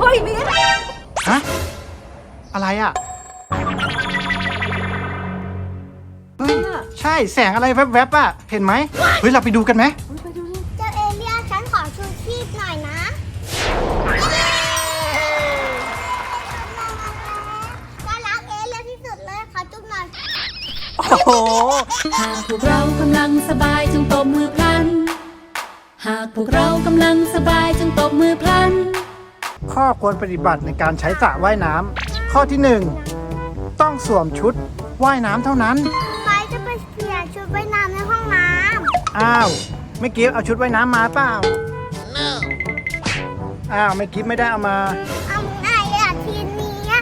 เฮ้ยมิ้นฮะอะไรอะเฮ้ยใช่แสงอะไรแวบๆอะ เห็นไหมเฮ้ยเราไปดูกันไหมไปดูดิเจ้าเอเลี่ยนฉันขอชูชีพหน่อยนะน่ารักเอเลี่ยนที่สุดเลยขอจุ๊บหน่อยโอ้โหหากพวกเรากำลังสบายจงตบมือพลัน หากพวกเรากำลังสบายจงตบมือพลัน ข้อควรปฏิบัติในการใช้สระว่ายน้ำข้อที่ 1 ต้องสวมชุดว่ายน้ำเท่านั้น ไปจะไปเปลี่ยนชุดว่ายน้ำในห้องน้อ้าวไม่กิฟเอาชุดว่ายน้ำมาเปล่าอ้าวไม่กิฟไม่ได้เอามาำเอาไหนอะทีนี้อะ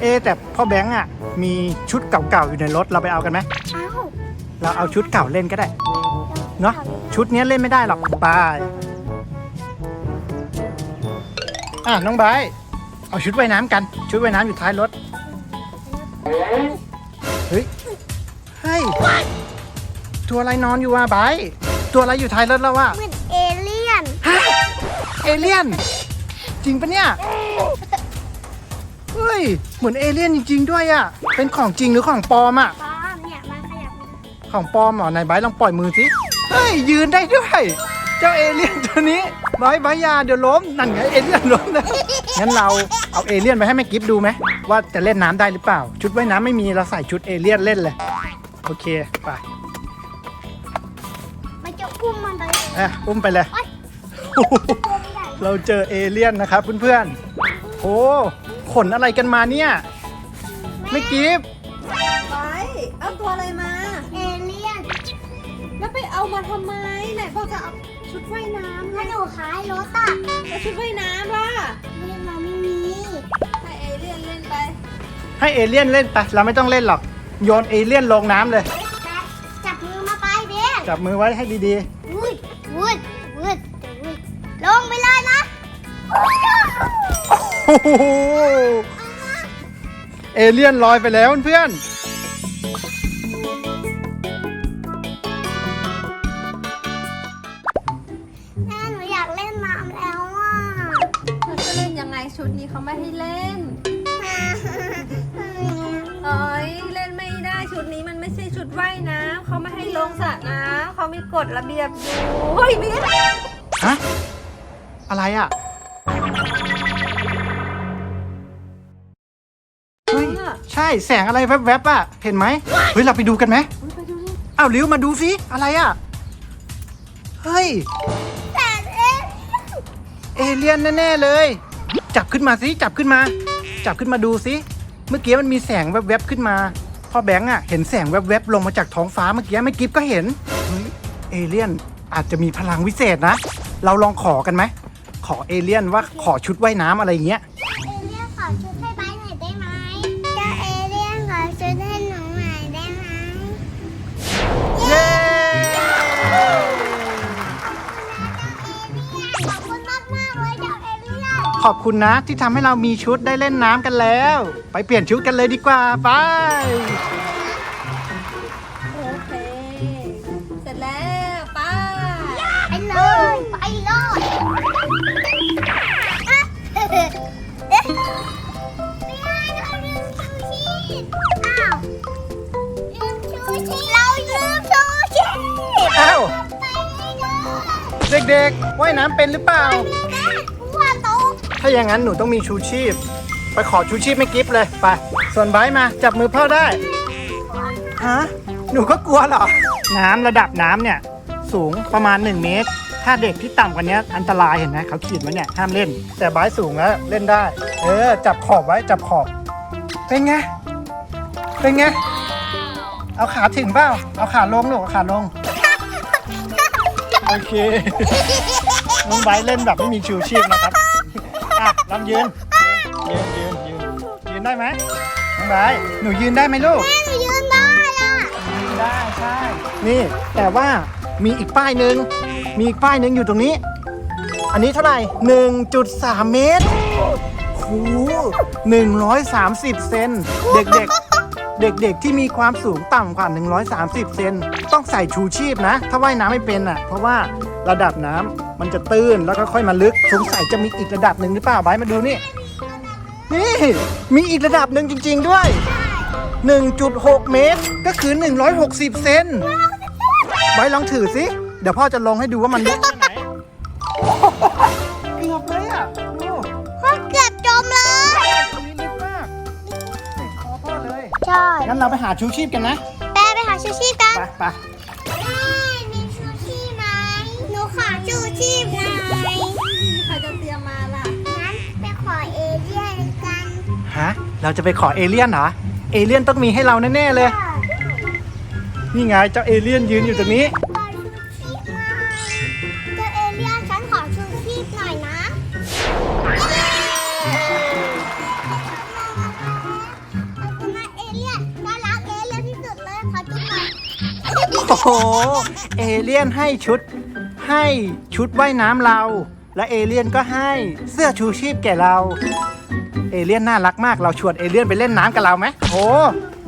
เอะแต่พ่อแบงค์อะมีชุดเก่าๆอยู่ในรถเราไปเอากันไหมเอ้าเราเอาชุดเก่าเล่นก็ได้ เนาะชุดเนี้ยเล่นไม่ได้หรอกไป อะน้องไบร์ทเอาชุดว่ายน้ำกัน ชุดว่ายน้ำอยู่ท้ายรถ เฮ้ยเฮ้ยตัวอะไรนอนอยู่อะไบร์ทตัวอะไรอยู่ท้ายรถแล้ววะเหมือนเอเลี่ยน ฮะเอเลี่ยน จริงปะเนี่ยเฮ้ยเหมือนเอเลี่ยนจริง ๆ ด้วยอะ เป็นของจริงหรือของปลอมอะ ป้าเนี่ยมันขยับของปลอมเหรอนายไบร์ทลองปล่อยมือสิ เฮ้ยยืนได้ด้วย เจ้าเอเลี่ยนตัวนี้ ไบร์ทไบร์ทอยาเดี๋ยวล้มนั่นไงเอเลี่ยนล้มนะงั้นเราเอาเอเลี่ยนไปให้แม่กิฟดูไหมว่าจะเล่นน้ำได้หรือเปล่า ชุดว่ายน้ำไม่มีเราใส่ชุดเอเลี่ยนเล่นเลยโอเคไปมันจะอุ้มมันไปอะอุ้มไปเลยตัวใหญ่เราเจอเอเลี่ยนนะครับเพื่อนๆโอ้ขนอะไรกันมาเนี่ยไม่กิฟไปเอาตัวอะไรมา เอเลี่ยน แล้วไปเอามาทำไมไหนบอกจะเอา ชุดว่ายน้ำไงถ้าหนูขายรถอะแล้วชุดว่ายน้ำล่ะเรียนมาไม่มีให้เอเลี่ยนเล่นไป ให้เอเลี่ยนเล่นไป เราไม่ต้องเล่นหรอก โยนเอเลี่ยนลงน้ำเลยแต่จับมือมาไปเด้จับมือไว้ให้ดีวุดวุดวุดวุดลงไปเลยนะๆโอ้โหเอเลี่ยนลอยไปแล้วเพื่อนแชุดนี้เขาไม่ให้เล่นเอ้ยเล่นไม่ได้ชุดนี้มันไม่ใช่ชุดว่ายน้ำเขาไม่ให้ลงสระน้ำเขามีกฎระเบียบอยู่เฮ้ยมิ้นฮะอะไรอะเฮ้ยใช่แสงอะไรแวบๆอะเห็นไหมเฮ้ยเราไปดูกันไหมไปดูดิอ้าวลิวมาดูสิอะไรอะเฮ้ยแต่เอ๊ะเอเลี่ยนแน่ๆเลย จับขึ้นมาสิจับขึ้นมา จับขึ้นมาดูสิเมื่อกี้มันมีแสงแวบๆขึ้นมา พ่อแบงค์อะเห็นแสงแวบๆลงมาจากท้องฟ้าเมื่อกี้ไม่กิฟก็เห็นเฮ้ยเอเลี่ยนอาจจะมีพลังวิเศษนะ เราลองขอกันไหมขอเอเลี่ยนว่าขอชุดว่ายน้ำอะไรเงี้ย ขอบคุณนะที่ทำให้เรามีชุดได้เล่นน้ำกันแล้ว ไปเปลี่ยนชุดกันเลยดีกว่าไป โอเค เสร็จแล้วไป้าไปเลยไปเลยอะเอ๊ะไม่ได้เราลืมชูชีพอ้าวลืมชูชีพเราลืมชูชีพอ้าว ไปเลย เด็กๆว่ายน้ำเป็นหรือเปล่าแม่กลัวตก ถ้าอย่างนั้นหนูต้องมีชูชีพ ไปขอชูชีพไม่กิฟเลยไป ส่วนไบร์ทมาจับมือพ่อได้ ฮะ หนูก็กลัวเหรอ น้ำระดับน้ำเนี่ย สูงประมาณ 1 เมตร ถ้าเด็กที่ต่ำกว่านี้อันตรายเห็นไหมเขาขีดไว้เนี่ยห้ามเล่น แต่ไบร์ทสูงแล้วเล่นได้ เออ จับขอบไว้จับขอบ เป็นไง เป็นไง เอาขาถึงเปล่า เอาขาลงหนูเอาขาลง โอเค น้องไบร์ทเล่นแบบไม่มีชูชีพนะครับ อะลองยืน ยืนยืนยืนยืนได้ไหมน้องไบร์ทหนูยืนได้ไหมลูกแม่หนูยืนได้อะยืนได้ใช่ นี่แต่ว่ามีอีกป้ายหนึ่งมีอีกป้ายหนึ่งอยู่ตรงนี้ อันนี้เท่าไหร่1.3 เมตรโอ้โห130เซนเด็กๆ เด็กๆ ที่มีความสูงต่ำกว่า 130 เซนต้องใส่ชูชีพนะ ถ้าว่ายน้ำไม่เป็นอะ เพราะว่าระดับน้ำ มันจะตื้นแล้วก็ค่อยมาลึกสงสัยจะมีอีกระดับหนึ่งหรือเปล่าไบร์ทมาดูนี่ นี่ มีอีกระดับหนึ่งจริง ๆด้วย 1.6 เมตร ก็คือ 160 เซนไบร์ทลองถือสิเดี๋ยวพ่อจะลงให้ดูว่ามันลึกแค่ไหนเกือบเลยอะดูพ่อเกือบจมเลยตรงนี้ลึกมากติดคอพ่อเลย ใช่ งั้นเราไปหาชูชีพกันนะ แป้ไปหาชูชีพกัน ไปไป ชูชีพหน่อยใครจะเตรียมมาล่ะ งั้นไปขอเอเลี่ยนกันฮะ เราจะไปขอเอเลี่ยนเหรอ เอเลี่ยนต้องมีให้เราแน่ๆเลย นี่ไงเจ้าเอเลี่ยนยืนอยู่ตรงนี้ ขอชูชีพหน่อยเจ้าเอเลี่ยนฉันขอชูชีพหน่อยนะคุณมาเอเลี่ยนน่ารักเอเลี่ยนที่สุดเลยขอจุ๊บหน่อย โอ้โห เอเลี่ยนให้ชุด ให้ชุดว่ายน้ำเรา และเอเลี่ยนก็ให้เสื้อชูชีพแก่เรา เอเลี่ยนน่ารักมากเราชวนเอเลี่ยนไปเล่นน้ำกับเราไหมโอ้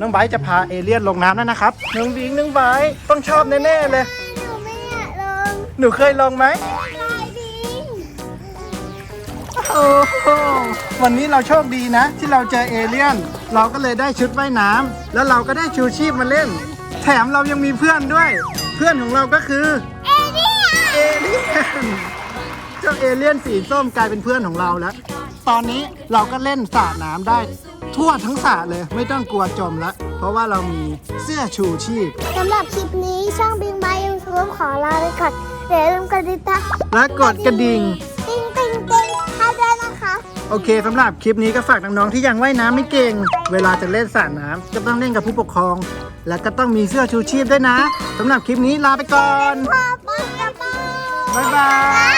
น้องไบร์ทจะพาเอเลี่ยนลงน้ำแล้วนะครับน้องบิงน้องไบร์ทต้องชอบแน่ๆเลย หนูไม่อยากลงหนูเคยลงไหมลายดิงโอ้โหวันนี้เราโชคดีนะ ที่เราเจอเอเลี่ยน เราก็เลยได้ชุดว่ายน้ำแล้วเราก็ได้ชูชีพมาเล่น แถมเรายังมีเพื่อนด้วย เพื่อนของเราก็คือ เอเลี่ยน เอเลี่ยน เจ้าเอเลี่ยนสีส้มกลายเป็นเพื่อนของเราแล้ว ตอนนี้เราก็เล่นสระน้ำได้ ทั่วทั้งสระเลยไม่ต้องกลัวจมแล้วเพราะว่าเรามีเสื้อชูชีพ สำหรับคลิปนี้ช่องบิงบายยูทูบขอลาไปก่อนอย่าลืมกดติดตามและกดกระดิ่ง ติ้งติ้งติ้งให้ด้วยนะคะ โอเคสำหรับคลิปนี้ก็ฝากน้องๆที่ยังว่ายน้ำไม่เก่ง เวลาจะเล่นสระน้ำก็ต้องเล่นกับผู้ปกครอง และก็ต้องมีเสื้อชูชีพด้วยนะสำหรับคลิปนี้ลาไปก่อน ขอบคุณค่ะป้า บ๊ายบาย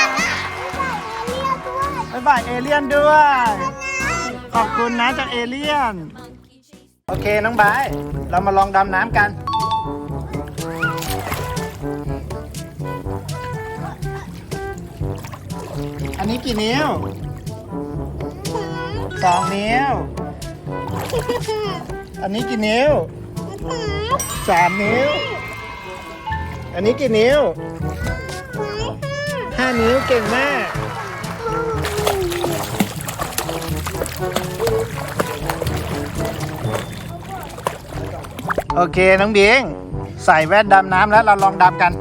บ๊ายบายเอเลี่ยนด้วย ขอบคุณนะจากเอเลี่ยน โอเคน้องบาย เรามาลองดำน้ำกัน อันนี้กี่นิ้วสองนิ้ว อันนี้กี่นิ้วสามนิ้ว อันนี้กี่นิ้ว ห้านิ้วเก่งมาก โอเค น้องบิงใส่แว่นดำน้ำแล้วเราลองดำกัน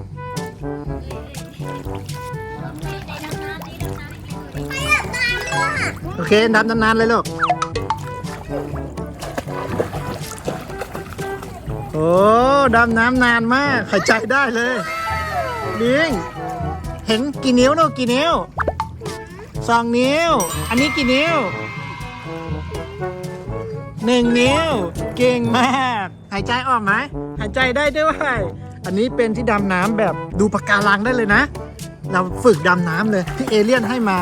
โอเคดำนานๆเลยลูก โอ้ดำน้ำนานมากหายใจได้เลยบิง เห็นกี่นิ้วลูกกี่นิ้วสองนิ้ว อันนี้กี่นิ้วหนึ่งนิ้ว เก่งมาก หายใจออกไหมหายใจได้ด้วย อันนี้เป็นที่ดำน้ำแบบดูปะการังได้เลยนะ เราฝึกดำน้ำเลยที่เอเลี่ยนให้มา